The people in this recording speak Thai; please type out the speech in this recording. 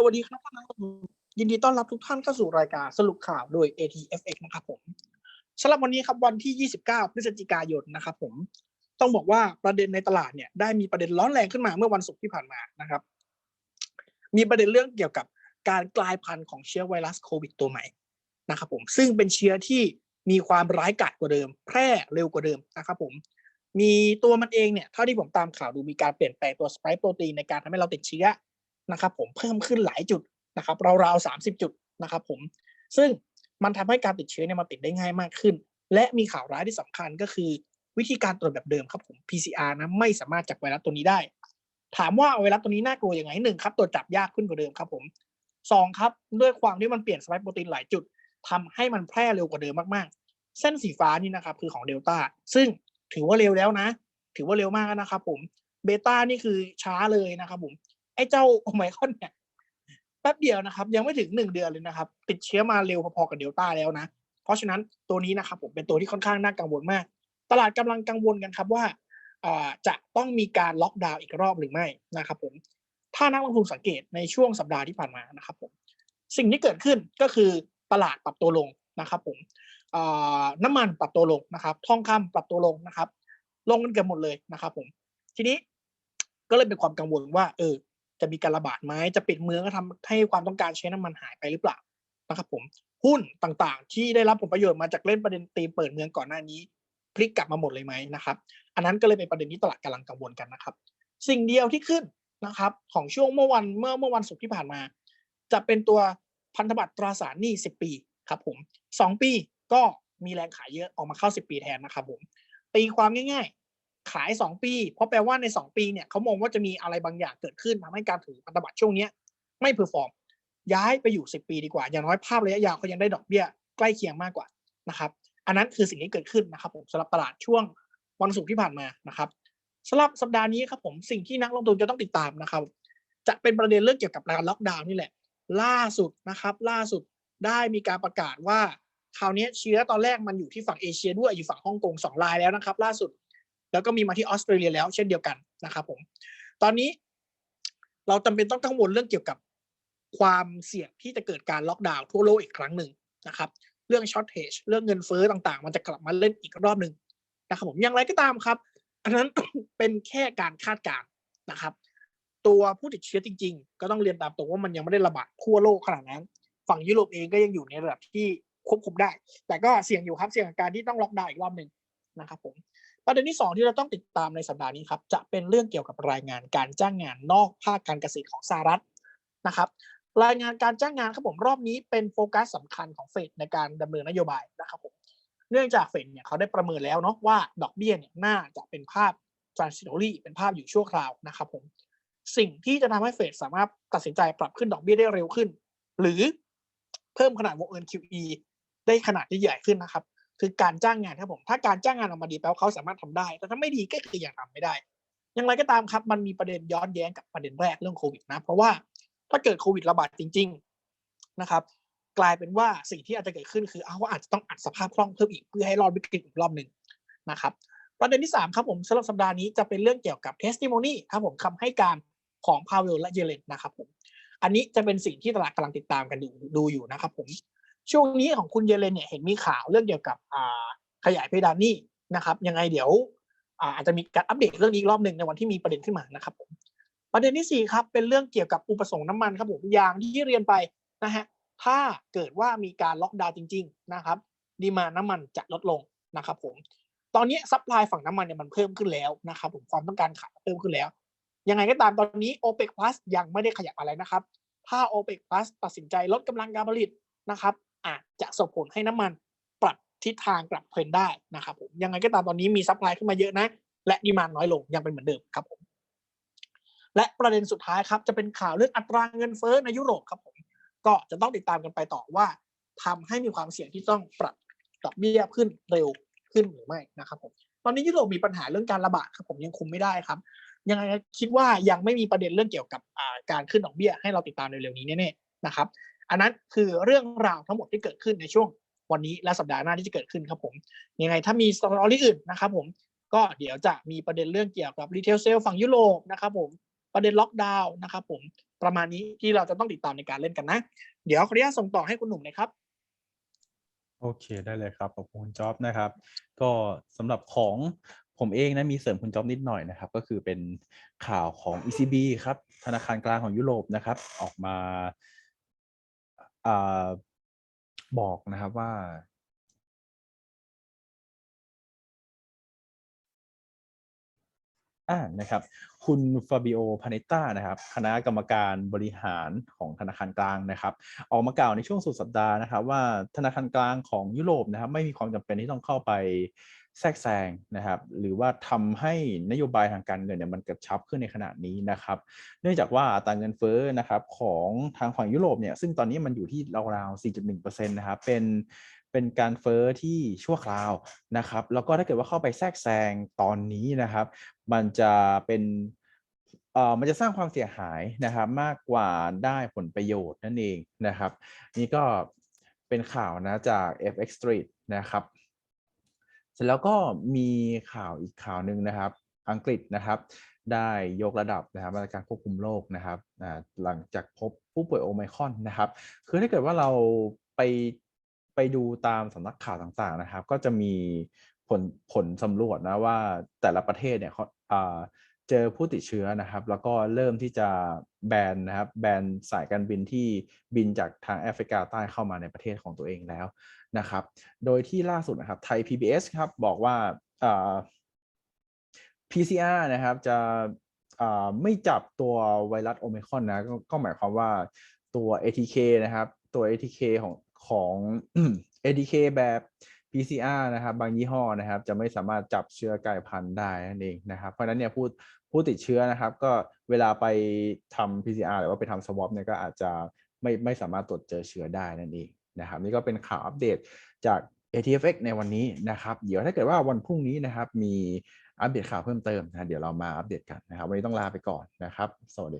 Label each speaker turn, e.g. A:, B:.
A: สวัสดีครับท่านยินดีต้อนรับทุกท่านเข้าสู่รายการสรุปข่าวโดย ATFX นะครับผมสำหรับวันนี้ครับวันที่ 29 พฤศจิกายนนะครับผมต้องบอกว่าประเด็นในตลาดเนี่ยได้มีประเด็นร้อนแรงขึ้นมาเมื่อวันศุกร์ที่ผ่านมานะครับ มีประเด็นเรื่องเกี่ยวกับการกลายพันธุ์ของเชื้อไวรัสโควิดตัวใหม่นะครับผมซึ่งเป็นเชื้อที่มีความร้ายกาจกว่าเดิม แพร่เร็วกว่าเดิมนะครับผมมีตัวมันเองเนี่ยเท่าที่ผมตามข่าวดูมีการเปลี่ยนแปลงตัวสไปค์โปรตีนในการทำให้เราติดเชื้อ นะครับผมเพิ่มขึ้นหลายจุดนะครับราวๆสามสิบจุดนะครับผมซึ่งมันทำให้การติดเชื้อเนี่ยมันติดได้ง่ายมากขึ้น และมีข่าวร้ายที่สำคัญก็คือ วิธีการตรวจแบบเดิมครับผม PCR นะไม่สามารถจับไวรัสตัวนี้ได้ ถามว่าไวรัสตัวนี้น่ากลัวยังไงหนึ่งครับตรวจจับยากขึ้นกว่าเดิมครับผมสองครับด้วยความที่มันเปลี่ยนสไปค์โปรตีนหลายจุดทำให้มันแพร่เร็วกว่าเดิมมากๆ เส้นสีฟ้านี่นะครับคือของเดลต้าซึ่งถือว่าเร็วแล้วนะ ถือว่าเร็วมากนะครับผมเบต้านี่คือช้าเลยนะครับผม ไอ้เจ้าโอไมคอนเนี่ยแป๊บเดียวนะครับ ยังไม่ถึงหนึ่งเดือนเลยนะครับ ติดเชื้อมาเร็วพอๆกับเดลต้าแล้วนะ เพราะฉะนั้นตัวนี้นะครับผมเป็นตัวที่ค่อนข้างน่ากังวลมาก ตลาดกำลังกังวลกันครับว่าจะต้องมีการล็อกดาวน์อีกรอบหรือไม่นะครับผมถ้านักลงทุนสังเกตในช่วงสัปดาห์ที่ผ่านมานะครับผมสิ่งที่เกิดขึ้นก็คือตลาดปรับตัวลงนะครับผมน้ำมันปรับตัวลงนะครับทองคำปรับตัวลงนะครับ ลงกันเกือบหมดเลยนะครับผมทีนี้ก็เลยเป็นความกังวลว่าเออ จะมีการระบาดไหมจะปิดเมืองก็ทำให้ความต้องการใช้น้ำมันหายไปหรือเปล่านะครับผมหุ้นต่างๆ ที่ได้รับผลประโยชน์มาจากเล่นประเด็นตีมเปิดเมืองก่อนหน้านี้พลิกกลับมาหมดเลยไหมนะครับ อันนั้นก็เลยเป็นประเด็นที่ตลาดกำลังกังวลกันนะครับ สิ่งเดียวที่ขึ้นนะครับ ของช่วงเมื่อวันเมื่อเมื่อวันศุกร์ที่ผ่านมา จะเป็นตัวพันธบัตรตราสารหนี้10 ปีครับผมสองปีก็มีแรงขายเยอะออกมาเข้า 10 ปีแทนนะครับผมตีความง่าย ขาย 2 ปี เพราะแปลว่าใน 2 ปีเนี่ยเขามองว่าจะมีอะไรบางอย่างเกิดขึ้นทำให้การถือพันธบัตรช่วงนี้ไม่เพอร์ฟอร์มย้ายไปอยู่ 10 ปีดีกว่า อย่างน้อยภาพระยะยาวเขายังได้ดอกเบี้ยใกล้เคียงมากกว่านะครับอันนั้นคือสิ่งที่เกิดขึ้นนะครับผมสำหรับตลาดช่วงวันศุกร์ที่ผ่านมานะครับสำหรับสัปดาห์นี้ครับผมสิ่งที่นักลงทุนจะต้องติดตามนะครับ จะเป็นประเด็นเรื่องเกี่ยวกับการล็อกดาวน์นี่แหละ ล่าสุดนะครับ ล่าสุดได้มีการประกาศว่าคราวนี้เชื้อตอนแรกมันอยู่ที่ฝั่งเอเชียด้วยอยู่ฝั่งฮ่องกงสองรายแล้วนะครับ ล่าสุด แล้วก็มีมาที่ออสเตรเลียแล้วเช่นเดียวกันนะครับผม ตอนนี้เราจำเป็นต้องกังวลเรื่องเกี่ยวกับความเสี่ยงที่จะเกิดการล็อกดาวน์ทั่วโลกอีกครั้งหนึ่งนะครับ เรื่องช็อตเทจเรื่องเงินเฟ้อต่างๆ มันจะกลับมาเล่นอีกรอบหนึ่งนะครับผมอย่างไรก็ตามครับ อันนั้นเป็นแค่การคาดการณ์นะครับ ตัวผู้ติดเชื้อจริง ๆ ก็ต้องเรียนตามตรงว่ามันยังไม่ได้ระบาดทั่วโลกขนาดนั้น ฝั่งยุโรปเองก็ยังอยู่ในระดับที่ควบคุมได้ แต่ก็เสี่ยงอยู่ครับเสี่ยงกับการที่ต้องล็อกดาวน์อีกรอบหนึ่งนะครับผม ประเด็นที่สองที่เราต้องติดตามในสัปดาห์นี้ครับจะเป็นเรื่องเกี่ยวกับรายงานการจ้างงานนอกภาคการเกษตรของสหรัฐนะครับรายงานการจ้างงานครับผมรอบนี้เป็นโฟกัสสำคัญของเฟดในการดำเนินนโยบายนะครับผมเนื่องจากเฟดเนี่ยเขาได้ประเมินแล้วเนาะว่าดอกเบี้ยเนี่ยน่าจะเป็นภาพ transitory เป็นภาพอยู่ชั่วคราวนะครับผมสิ่งที่จะทำให้เฟดสามารถตัดสินใจปรับขึ้นดอกเบี้ยได้เร็วขึ้น หรือเพิ่มขนาดวงเงิน QE ได้ขนาดที่ใหญ่ขึ้นนะครับ คือการจ้างงานครับผมถ้าการจ้างงานออกมาดีแปลว่าเขาสามารถทำได้ แต่ถ้าไม่ดีก็คืออยังทำไม่ได้ อย่างไรก็ตามครับ มันมีประเด็นย้อนแย้งกับประเด็นแรกเรื่องโควิดนะ เพราะว่าถ้าเกิดโควิดระบาดจริง ๆนะครับ กลายเป็นว่าสิ่งที่อาจจะเกิดขึ้นคือเอาว่าอาจจะต้องอัดสภาพคล่องเพิ่มอีกเพื่อให้รอดวิกฤตอีกรอบหนึ่งนะครับ ประเด็นที่ 3 ครับผมสำหรับสัปดาห์นี้จะเป็นเรื่องเกี่ยวกับ testimony ครับผมคำให้การของพาเวลและเยเลนนะครับผมอันนี้จะเป็นสิ่งที่ตลาดกำลังติดตามกันดูดูอยู่นะครับผม ช่วงนี้ของคุณเยเลนเนี่ยเห็นมีข่าวเรื่องเกี่ยวกับขยายเพดานหนี้นะครับ ยังไงเดี๋ยวอาจจะมีการอัปเดตเรื่องนี้อีกรอบหนึ่งในวันที่มีประเด็นขึ้นมานะครับผมประเด็นที่สี่ครับเป็นเรื่องเกี่ยวกับอุปสงค์น้ำมันครับผมอย่างที่เรียนไปนะฮะถ้าเกิดว่ามีการล็อกดาวน์จริง ๆ นะครับดีมาน้ำมันจะลดลงนะครับผมตอนนี้ซัพพลายฝั่งน้ำมันเนี่ยมันเพิ่มขึ้นแล้วนะครับผมความต้องการขายเพิ่มขึ้นแล้ว ยังไงก็ตามตอนนี้ OPEC Plus ยังไม่ได้ขยับอะไรนะครับ ถ้า OPEC Plus ตัดสินใจลดกำลังการผลิตนะครับ อาจจะส่งผลให้น้ำมันปรับทิศทางกลับเทรนได้นะครับผมยังไงก็ตามตอนนี้มีซัพพลายขึ้นมาเยอะนะ และดีมานน้อยลงยังเป็นเหมือนเดิมครับผมและประเด็นสุดท้ายครับจะเป็นข่าวเรื่องอัตราเงินเฟ้อในยุโรปครับผมก็จะต้องติดตามกันไปต่อว่าทำให้มีความเสี่ยงที่ต้องปรับดอกเบี้ยขึ้นเร็วขึ้นหรือไม่นะครับผมตอนนี้ยุโรปมีปัญหาเรื่องการระบาดครับผมยังคุมไม่ได้ครับ ยังไงคิดว่ายังไม่มีประเด็นเรื่องเกี่ยวกับการขึ้นดอกเบี้ยให้เราติดตามเร็วๆนี้แน่ๆนะครับ อันนั้นคือเรื่องราวทั้งหมดที่เกิดขึ้นในช่วงวันนี้และสัปดาห์หน้าที่จะเกิดขึ้นครับผมยังไงถ้ามีสตอรี่อื่นนะครับผมก็เดี๋ยวจะมีประเด็นเรื่องเกี่ยวกับรีเทลเซลฝั่งยุโรปนะครับผมประเด็นล็อกดาวน์นะครับผมประมาณนี้ที่เราจะต้องติดตามในการเล่นกันนะ เดี๋ยวขออนุญาตส่งต่อให้คุณหนุ่มเลยครับ
B: โอเคได้เลยครับขอบคุณจ๊อบนะครับ ก็สำหรับของผมเองนะมีเสริมคุณจ๊อบนิดหน่อยนะครับ ก็คือเป็นข่าวของ ECB ครับธนาคารกลางของยุโรปนะครับ ออกมา บอกนะครับว่า อ่านะครับ คุณฟาบิโอพาเนตตานะครับ คณะกรรมการบริหารของธนาคารกลางนะครับ ออกมากล่าวในช่วงสุดสัปดาห์นะครับ ว่าธนาคารกลางของยุโรปนะครับ ไม่มีความจำเป็นที่ต้องเข้าไป แทรกแซงนะครับหรือว่าทำให้นโยบายทางการเงินเนี่ยมันกระชับขึ้นในขณะนี้นะครับเนื่องจากว่าอัตราเงินเฟ้อนะครับของทางฝั่งยุโรปเนี่ยซึ่งตอนนี้มันอยู่ที่ราวๆ 4.1%นะครับเป็นเป็นการเฟ้อที่ชั่วคราวนะครับ แล้วก็ถ้าเกิดว่าเข้าไปแทรกแซงตอนนี้นะครับ มันจะเป็นเอ่อมันจะสร้างความเสียหายนะครับมากกว่าได้ผลประโยชน์นั่นเองนะครับ นี่ก็เป็นข่าวนะจาก FX Street นะครับ สร็จแล้วก็มีข่าวอีกข่าวหนึ่งนะครับ อังกฤษนะครับ ได้ยกระดับนะครับมาตรการควบคุมโรคนะครับหลังจากพบผู้ป่วยโอไมครอนนะครับ คือถ้าเกิดว่าเราไปไปดูตามสำนักข่าวต่างๆนะครับ ก็จะมีผลผลสำรวจนะว่าแต่ละประเทศเนี่ยเขา เจอผู้ติดเชื้อนะครับ แล้วก็เริ่มที่จะแบนนะครับแบนสายการบินที่บินจากทางแอฟริกาใต้เข้ามาในประเทศของตัวเองแล้วนะครับ โดยที่ล่าสุดนะครับไทย PBS ครับบอกว่าา PCR นะครับจะไม่จับตัวไวรัสโอ i คอนนะก็ก็หมายความว่าตัว ATK นะครับ ตัว ATK ของของ ATK แบบ PCR นะครับ บางยี่ห้อนะครับ จะไม่สามารถจับเชื้อกลายพันธุ์ได้นั่นเองนะครับ เพราะฉะนั้นเนี่ยผู้ ผู้ติดเชื้อนะครับ ก็เวลาไปทำ PCR หรือว่าไปทำ swab เนี่ยก็อาจจะไม่ไม่สามารถตรวจเจอเชื้อได้นั่นเองนะครับ นี่ก็เป็นข่าวอัปเดตจาก ATFX ในวันนี้นะครับ เดี๋ยวถ้าเกิดว่าวันพรุ่งนี้นะครับ มีอัปเดตข่าวเพิ่มเติมนะเดี๋ยวเรามาอัปเดตกันนะครับ วันนี้ต้องลาไปก่อนนะครับ สวัสดี